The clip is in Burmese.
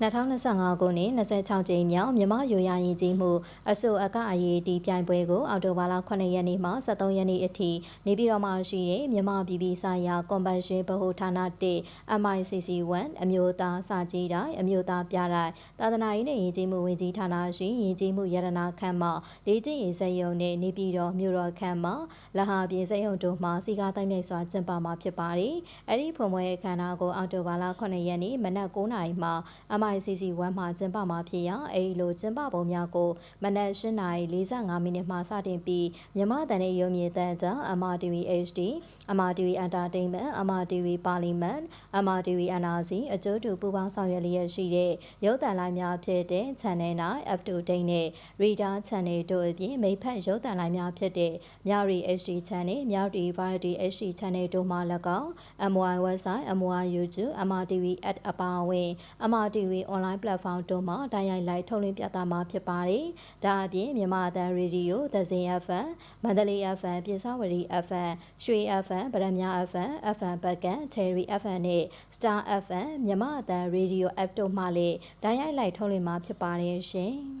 2025ခုနှစ်26ကြိမ်မြောက်မြမရိုရရင်ကြီးမှုအဆိုအကအရေးတီပြိုင်ပွဲကိုအောက်တိုဘာလ9ရက်နေ့မှ23ရက်နေ့အထိနေပြည်တော်မှာရှိတဲ့မြမပြည်ပြည်ဆိုင်ရာကွန်ပန်ရှင်ဗဟိုဌာန1 MICC1 အမျိုးသားစာကြီးတိုင်းအမျိုးသားပြတိုင်းသာသနာရေးနဲ့ယဉ်ကျေးမှုဝန်ကြီးဌာနရှိယဉ်ကျေးမှုရတနာခန့်မှလေးကျင်းရေးစက်ရုံနဲ့နေပြည်တော်မြို့တော်ခန့်မှလဟာပြင်စက်ရုံတို့မှစီကားတိုင်းမြိုက်စွာကျင်းပမှာဖြစ်ပါတယ်။အဲ့ဒီဖွင့်ပွဲအခမ်းအနားကိုအောက်တိုဘာလ9ရက်နေ့မနက်9:00နာရီမှ MICC 1 မှာကျင်းပမှာဖြစ်ရာအဲဒီလိုကျင်းပပုံများကိုမနက်8:45မိနစ်မှစတင်ပြီးမြမတန်ရဲ့ရုံမြေတန်းကြား MRTV HD MRTV Entertainment MRTV Parliament MRTV NRC အကျိုးတူပူးပေါင်းဆောင်ရွက်လျက်ရှိတဲ့ရုပ်သံလိုင်းများဖြစ်တဲ့ Channel 9 Up to Date နဲ့ Reader Channel တို့အပြင်မိဖက်ရုပ်သံလိုင်းများဖြစ်တဲ့မြရီ HD Channel မြရီ Variety HD Channel တို့မှ၎င်း MY website MY YouTube MRTV at အပါအဝင် MRTV online platform တို့မှာတိုက်ရိုက်လိုက်ထုတ်လွှင့်ပြသမှာဖြစ်ပါတယ်။ဒါအပြင်မြန်မာအသံရေဒီယိုသဇင် FM မန္တလေး FM ပြည်စောဝရီ FM ရွှေ FM ဗရမ FM FM ဘက်ကန် Cherry FM နဲ့ Star FM မြန်မာအသံရေဒီယို app တို့မှလည်းတိုက်ရိုက်လိုက်ထုတ်လွှင့်မှာဖြစ်ပါတယ်ရှင်။